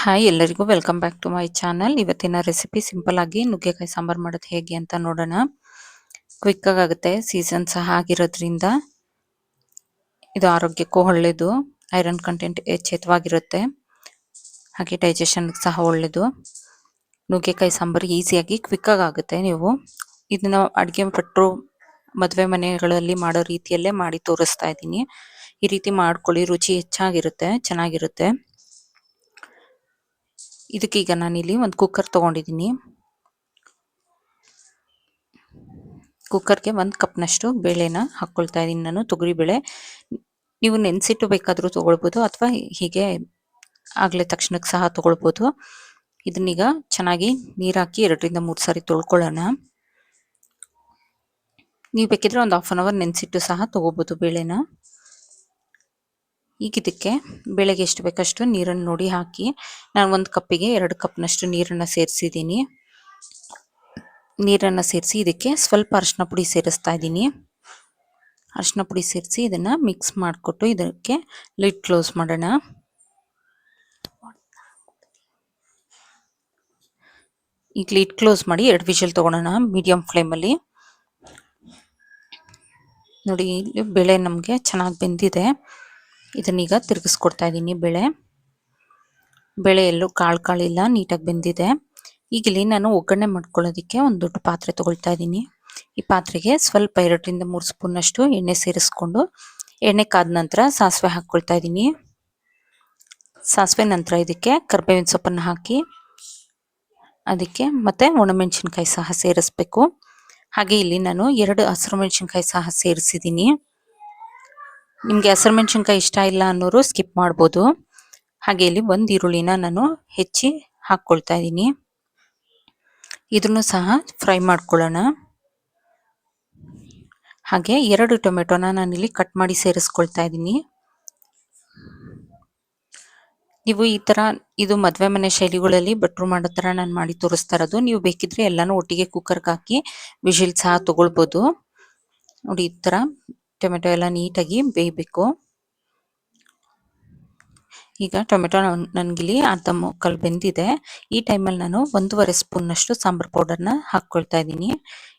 Hi ಎಲ್ಲರಿಗೂ welcome back to my channel ಇವತ್ತಿನ recipe simple ಆಗಿ ನುಗ್ಗೆಕಾಯಿ ಸಾಂಬಾರ್ ಮಾಡೋದು ಹೇಗೆ ಅಂತ ನೋಡೋಣ. ಕ್ವಿಕ್ ಆಗುತ್ತೆ. ಸೀಸನ್ ಸಹ ಆಗಿರೋದ್ರಿಂದ ಇದು ಆರೋಗ್ಯಕ್ಕೂ ಒಳ್ಳೆಯದು ಐರನ್ ಕಂಟೆಂಟ್ ಎಚ್ಚೆತ್ತವಾಗಿರುತ್ತೆ ಹಾಗೆ ಡೈಜೆಷನ್ ಸಹ ಒಳ್ಳೆಯದು ನುಗ್ಗೆಕಾಯಿ ಸಾಂಬಾರು ಈಸಿಯಾಗಿ ಕ್ವಿಕ್ ಆಗುತ್ತೆ ನೀವು. ಇದನ್ನ ಅಡುಗೆ ಭಟ್ರು ಮದುವೆ ಮನೆಗಳಲ್ಲಿ ಮಾಡೋ ರೀತಿಯಲ್ಲೇ ಮಾಡಿ ತೋರಿಸ್ತಾ ಇದ್ದೀನಿ. ಈ ರೀತಿ ಮಾಡ್ಕೊಳ್ಳಿ, ರುಚಿ ಹೆಚ್ಚಾಗಿರುತ್ತೆ, ಚೆನ್ನಾಗಿರುತ್ತೆ. ಇದಕ್ಕೀಗ ನಾನಿಲ್ಲಿ ಒಂದು ಕುಕ್ಕರ್ ತೊಗೊಂಡಿದ್ದೀನಿ. ಕುಕ್ಕರ್ಗೆ ಒಂದು ಕಪ್ನಷ್ಟು ಬೇಳೆನ ಹಾಕ್ಕೊಳ್ತಾ ಇದ್ದೀನಿ ನಾನು ತೊಗರಿಬೇಳೆ ನೀವು ನೆನೆಸಿಟ್ಟು ಬೇಕಾದರೂ ತೊಗೊಳ್ಬೋದು ಅಥವಾ ಹೀಗೆ ಆಗಲೇ ತಕ್ಷಣಕ್ಕೆ ಸಹ ತೊಗೊಳ್ಬೋದು. ಇದನ್ನೀಗ ಚೆನ್ನಾಗಿ ನೀರು ಹಾಕಿ ಎರಡರಿಂದ ಮೂರು ಸಾರಿ ತೊಳ್ಕೊಳ್ಳೋಣ. ನೀವು ಬೇಕಿದ್ರೆ ಒಂದು ಹಾಫ್ ಆನ್ ಅವರ್ ನೆನೆಸಿಟ್ಟು ಸಹ ತೊಗೋಬೋದು ಬೇಳೆನ. ಈಗ ಇದಕ್ಕೆ ಬೆಳಗ್ಗೆ ಎಷ್ಟು ಬೇಕಷ್ಟು ನೀರನ್ನು ನೋಡಿ ಹಾಕಿ, ನಾನು ಒಂದು ಕಪ್ಪಿಗೆ ಎರಡು ಕಪ್ನಷ್ಟು ನೀರನ್ನು ಸೇರಿಸಿದ್ದೀನಿ. ನೀರನ್ನು ಸೇರಿಸಿ ಇದಕ್ಕೆ ಸ್ವಲ್ಪ ಅರಿಶಿನ ಪುಡಿ ಸೇರಿಸ್ತಾ ಇದ್ದೀನಿ. ಅರಿಶಿನ ಪುಡಿ ಸೇರಿಸಿ ಇದನ್ನು ಮಿಕ್ಸ್ ಮಾಡಿಕೊಟ್ಟು ಇದಕ್ಕೆ ಲಿಡ್ ಕ್ಲೋಸ್ ಮಾಡೋಣ. ಈಗ ಲಿಡ್ ಕ್ಲೋಸ್ ಮಾಡಿ ಎರಡು ವಿಷಲ್ ತೊಗೊಳೋಣ ಮೀಡಿಯಂ ಫ್ಲೇಮಲ್ಲಿ ನೋಡಿ ಇಲ್ಲಿ ಬೆಳೆ ನಮಗೆ ಚೆನ್ನಾಗಿ ಬೆಂದಿದೆ. ಇದನ್ನೀಗ ತಿರುಗಿಸ್ಕೊಡ್ತಾ ಇದ್ದೀನಿ ಬೆಳೆ. ಬೆಳೆ ಎಲ್ಲೂ ಕಾಳು ಕಾಳಿಲ್ಲ ನೀಟಾಗಿ ಬೆಂದಿದೆ. ಈಗ ಇಲ್ಲಿ ನಾನು ಒಗ್ಗರಣೆ ಮಾಡ್ಕೊಳ್ಳೋದಕ್ಕೆ ಒಂದು ದೊಡ್ಡ ಪಾತ್ರೆ ತಗೊಳ್ತಾ ಇದ್ದೀನಿ. ಈ ಪಾತ್ರೆಗೆ ಸ್ವಲ್ಪ ಎರಡರಿಂದ ಮೂರು ಸ್ಪೂನಷ್ಟು ಎಣ್ಣೆ ಸೇರಿಸ್ಕೊಂಡು ಎಣ್ಣೆ ಕಾದ ನಂತರ ಸಾಸಿವೆ ಹಾಕ್ಕೊಳ್ತಾ ಇದ್ದೀನಿ. ಸಾಸಿವೆ ನಂತರ ಇದಕ್ಕೆ ಕರ್ಬೇವಿನ ಸೊಪ್ಪನ್ನು ಹಾಕಿ, ಅದಕ್ಕೆ ಮತ್ತು ಒಣಮೆಣಸಿನ್ಕಾಯಿ ಸಹ ಸೇರಿಸ್ಬೇಕು. ಹಾಗೆ ಇಲ್ಲಿ ನಾನು ಎರಡು ಹಸಿರು ಮೆಣಸಿನ್ಕಾಯಿ ಸಹ ಸೇರಿಸಿದ್ದೀನಿ. ನಿಮಗೆ ಹಸಿರು ಮೆಣಸಿನ್ಕಾಯಿ ಇಷ್ಟ ಇಲ್ಲ ಅನ್ನೋರು ಸ್ಕಿಪ್ ಮಾಡ್ಬೋದು. ಹಾಗೆ ಇಲ್ಲಿ ಒಂದು ಈರುಳ್ಳಿನ ನಾನು ಹೆಚ್ಚಿ ಹಾಕ್ಕೊಳ್ತಾ ಇದ್ದೀನಿ. ಇದನ್ನು ಸಹ ಫ್ರೈ ಮಾಡ್ಕೊಳ್ಳೋಣ. ಹಾಗೆ ಎರಡು ಟೊಮೆಟೊನ ನಾನಿಲ್ಲಿ ಕಟ್ ಮಾಡಿ ಸೇರಿಸ್ಕೊಳ್ತಾ ಇದ್ದೀನಿ. ನೀವು ಈ ಥರ ಇದು ಮದುವೆ ಮನೆ ಶೈಲಿಗಳಲ್ಲಿ ಭಟ್ರು ಮಾಡೋ ಥರ ನಾನು ಮಾಡಿ ತೋರಿಸ್ತಾ ಇರೋದು. ನೀವು ಬೇಕಿದ್ರೆ ಎಲ್ಲಾನು ಒಟ್ಟಿಗೆ ಕುಕ್ಕರ್ಗೆ ಹಾಕಿ ವಿಶಿಲ್ ಸಹ ತೊಗೊಳ್ಬೋದು. ನೋಡಿ ಈ ಥರ ಟೊಮೆಟೊ ಎಲ್ಲ ನೀಟಾಗಿ ಬೇಯಬೇಕು. ಈಗ ಟೊಮೆಟೊ ನನಗಿಲ್ಲಿ ಅರ್ಧ ಮುಕ್ಕಲ್ ಬೆಂದಿದೆ. ಈ ಟೈಮಲ್ಲಿ ನಾನು ಒಂದೂವರೆ ಸ್ಪೂನ್ನಷ್ಟು ಸಾಂಬಾರು ಪೌಡರ್ನ ಹಾಕ್ಕೊಳ್ತಾ ಇದ್ದೀನಿ.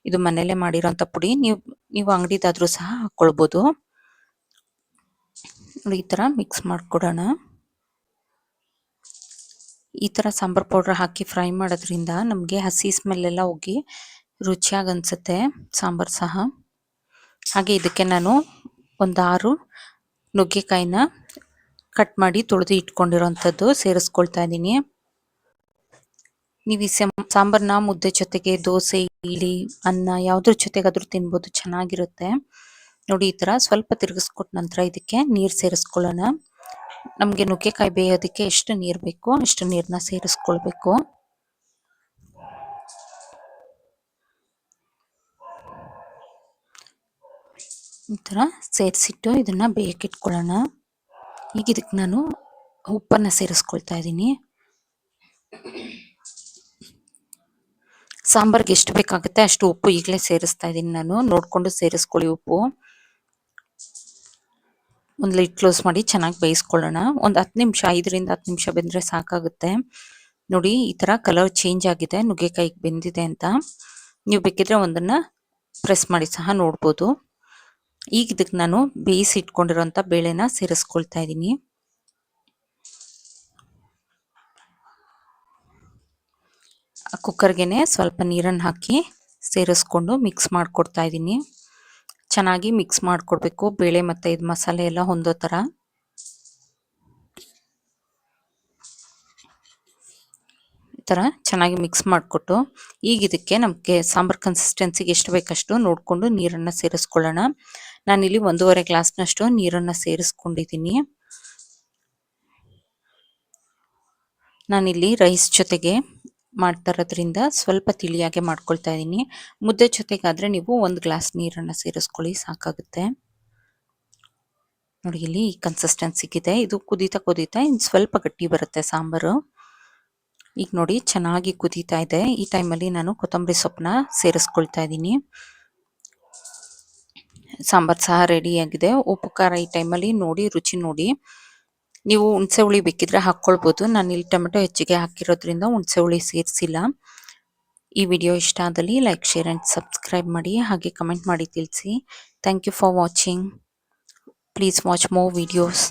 ಇದು ಮನೆಯಲ್ಲೇ ಮಾಡಿರೋಂಥ ಪುಡಿ. ನೀವು ನೀವು ಅಂಗಡಿದಾದರೂ ಸಹ ಹಾಕ್ಕೊಳ್ಬೋದು. ಈ ಥರ ಮಿಕ್ಸ್ ಮಾಡಿಕೊಡೋಣ. ಈ ಥರ ಸಾಂಬಾರು ಪೌಡ್ರ್ ಹಾಕಿ ಫ್ರೈ ಮಾಡೋದ್ರಿಂದ ನಮಗೆ ಹಸಿ ಸ್ಮೆಲ್ ಎಲ್ಲ ಹೋಗಿ ರುಚಿಯಾಗಿ ಅನಿಸುತ್ತೆ ಸಾಂಬಾರು ಸಹ. ಹಾಗೆ ಇದಕ್ಕೆ ನಾನು ಒಂದು ಆರು ನುಗ್ಗೆಕಾಯಿನ ಕಟ್ ಮಾಡಿ ತೊಳೆದು ಇಟ್ಕೊಂಡಿರೋಂಥದ್ದು ಸೇರಿಸ್ಕೊಳ್ತಾ ಇದ್ದೀನಿ. ನೀವು ಈ ಸಾಂಬಾರ್ನ ಮುದ್ದೆ ಜೊತೆಗೆ ದೋಸೆ, ಇಡ್ಲಿ, ಅನ್ನ ಯಾವುದ್ರ ಜೊತೆಗಾದ್ರೂ ತಿನ್ಬೋದು, ಚೆನ್ನಾಗಿರುತ್ತೆ. ನೋಡಿ ಈ ಥರ ಸ್ವಲ್ಪ ತಿರುಗಿಸ್ಕೊಟ್ಟ ನಂತರ ಇದಕ್ಕೆ ನೀರು ಸೇರಿಸ್ಕೊಳ್ಳೋಣ. ನಮಗೆ ನುಗ್ಗೆಕಾಯಿ ಬೇಯೋದಕ್ಕೆ ಎಷ್ಟು ನೀರು ಬೇಕು ಅಷ್ಟು ನೀರನ್ನ ಸೇರಿಸ್ಕೊಳ್ಬೇಕು. ಈ ಸೇರಿಸಿಟ್ಟು ಇದನ್ನು ಬೇಯಕ್ಕೆ ಈಗ ಇದಕ್ಕೆ ನಾನು ಉಪ್ಪನ್ನು ಸೇರಿಸ್ಕೊಳ್ತಾ ಇದ್ದೀನಿ ಸಾಂಬಾರ್ಗೆ ಎಷ್ಟು ಬೇಕಾಗುತ್ತೆ ಅಷ್ಟು ಉಪ್ಪು ಈಗಲೇ ಸೇರಿಸ್ತಾ ಇದ್ದೀನಿ ನಾನು. ನೋಡಿಕೊಂಡು ಸೇರಿಸ್ಕೊಳ್ಳಿ ಉಪ್ಪು. ಒಂದು ಲೈಟ್ ಕ್ಲೋಸ್ ಮಾಡಿ ಚೆನ್ನಾಗಿ ಬೇಯಿಸ್ಕೊಳ್ಳೋಣ. ಒಂದು ಹತ್ತು ನಿಮಿಷ, ಐದರಿಂದ ಹತ್ತು ನಿಮಿಷ ಬೆಂದರೆ ಸಾಕಾಗುತ್ತೆ. ನೋಡಿ, ಈ ಥರ ಕಲರ್ ಚೇಂಜ್ ಆಗಿದೆ, ನುಗ್ಗೆಕಾಯಿಗೆ ಬೆಂದಿದೆ ಅಂತ. ನೀವು ಬೇಕಿದ್ರೆ ಒಂದನ್ನು ಪ್ರೆಸ್ ಮಾಡಿ ಸಹ ನೋಡ್ಬೋದು. ಈಗ ಇದಕ್ಕೆ ನಾನು ಬೇಯಿಸಿ ಇಟ್ಕೊಂಡಿರೋಂಥ ಬೇಳೆನ ಸೇರಿಸ್ಕೊಳ್ತಾ ಇದ್ದೀನಿ. ಕುಕ್ಕರ್ಗೆ ಸ್ವಲ್ಪ ನೀರನ್ನು ಹಾಕಿ ಸೇರಿಸ್ಕೊಂಡು ಮಿಕ್ಸ್ ಮಾಡಿಕೊಡ್ತಾ ಇದ್ದೀನಿ. ಚೆನ್ನಾಗಿ ಮಿಕ್ಸ್ ಮಾಡಿಕೊಡ್ಬೇಕು. ಬೇಳೆ ಮತ್ತು ಇದು ಮಸಾಲೆ ಎಲ್ಲ ಹೊಂದೋ ಥರ. ಥರ ಚೆನ್ನಾಗಿ ಮಿಕ್ಸ್ ಮಾಡಿಕೊಟ್ಟು ಈಗ ಇದಕ್ಕೆ ನಮಗೆ ಸಾಂಬಾರ್ ಕನ್ಸಿಸ್ಟೆನ್ಸಿಗೆ ಎಷ್ಟು ಬೇಕಷ್ಟು ನೋಡಿಕೊಂಡು ನೀರನ್ನು ಸೇರಿಸ್ಕೊಳ್ಳೋಣ. ನಾನಿಲ್ಲಿ ಒಂದೂವರೆ ಗ್ಲಾಸ್ನಷ್ಟು ನೀರನ್ನು ಸೇರಿಸ್ಕೊಂಡಿದ್ದೀನಿ. ನಾನಿಲ್ಲಿ ರೈಸ್ ಜೊತೆಗೆ ಮಾಡ್ತಾ ಇರೋದ್ರಿಂದ ಸ್ವಲ್ಪ ತಿಳಿಯಾಗೆ ಮಾಡ್ಕೊಳ್ತಾ ಇದ್ದೀನಿ. ಮುದ್ದೆ ಜೊತೆಗಾದರೆ ನೀವು ಒಂದು ಗ್ಲಾಸ್ ನೀರನ್ನು ಸೇರಿಸ್ಕೊಳ್ಳಿ, ಸಾಕಾಗುತ್ತೆ. ನೋಡಿ, ಇಲ್ಲಿ ಈ ಕನ್ಸಿಸ್ಟೆನ್ಸಿಗಿದೆ ಇದು ಕುದೀತಾ ಕುದೀತಾ ಇನ್ನು ಸ್ವಲ್ಪ ಗಟ್ಟಿ ಬರುತ್ತೆ ಸಾಂಬಾರು. ಈಗ ನೋಡಿ ಚೆನ್ನಾಗಿ ಕುದೀತಾ ಇದೆ. ಈ ಟೈಮಲ್ಲಿ ನಾನು ಕೊತ್ತಂಬರಿ ಸೊಪ್ಪನ್ನ ಸೇರಿಸ್ಕೊಳ್ತಾ ಇದ್ದೀನಿ. ಸಾಂಬಾರು ಸಹ ರೆಡಿಯಾಗಿದೆ ಉಪ್ಪು, ಖಾರ ಈ ಟೈಮಲ್ಲಿ ನೋಡಿ, ರುಚಿ ನೋಡಿ. ನೀವು ಹುಣಸೆ ಹುಳಿ ಬೇಕಿದ್ರೆ ಹಾಕ್ಕೊಳ್ಬೋದು. ನಾನು ಇಲ್ಲಿ ಟೊಮೆಟೊ ಹೆಚ್ಚಿಗೆ ಹಾಕಿರೋದ್ರಿಂದ ಹುಣಸೆ ಹುಳಿ ಸೇರಿಸಿಲ್ಲ. ಈ ವಿಡಿಯೋ ಇಷ್ಟ ಆದಲ್ಲಿ ಲೈಕ್ ಶೇರ್ ಆ್ಯಂಡ್ ಸಬ್ಸ್ಕ್ರೈಬ್ ಮಾಡಿ. ಹಾಗೆ ಕಮೆಂಟ್ ಮಾಡಿ ತಿಳಿಸಿ. Thank you for watching please watch more videos